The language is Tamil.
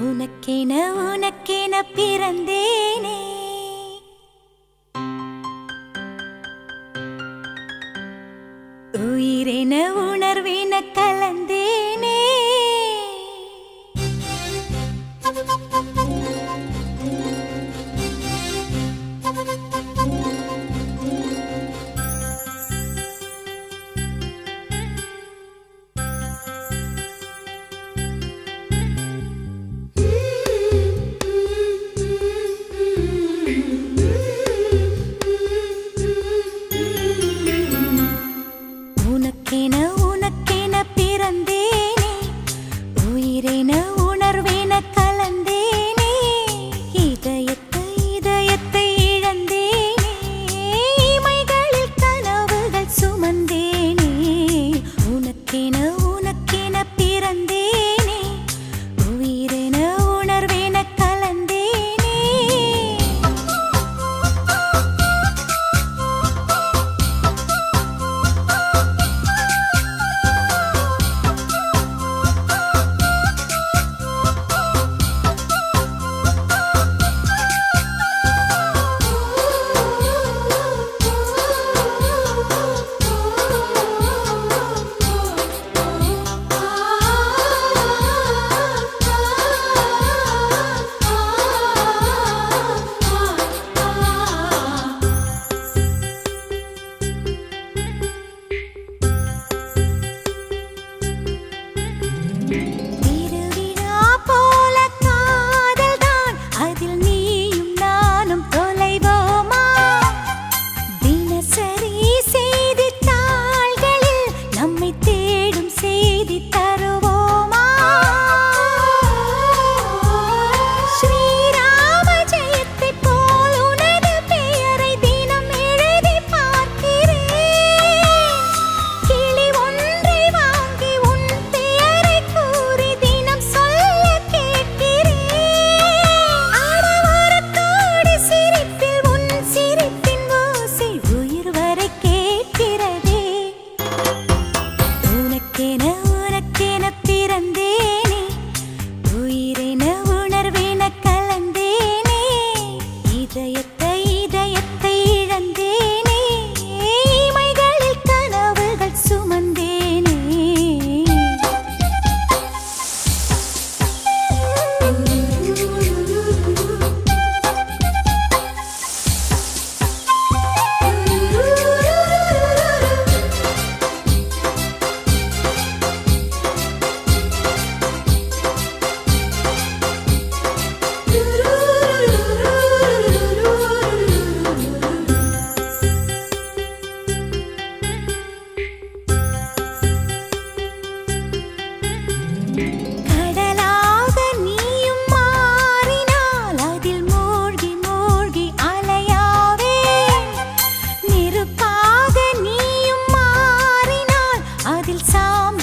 உனக்கென உனக்கென பிறந்தேனே. எனக்கென உனக்கென பிறந்தேனே. உயிரென உணர்வென கலந்தேனே. இதயத்தை இதயத்தை இழந்தேனே. இமைகளில் கனவுகள் சுமந்தேனே. tell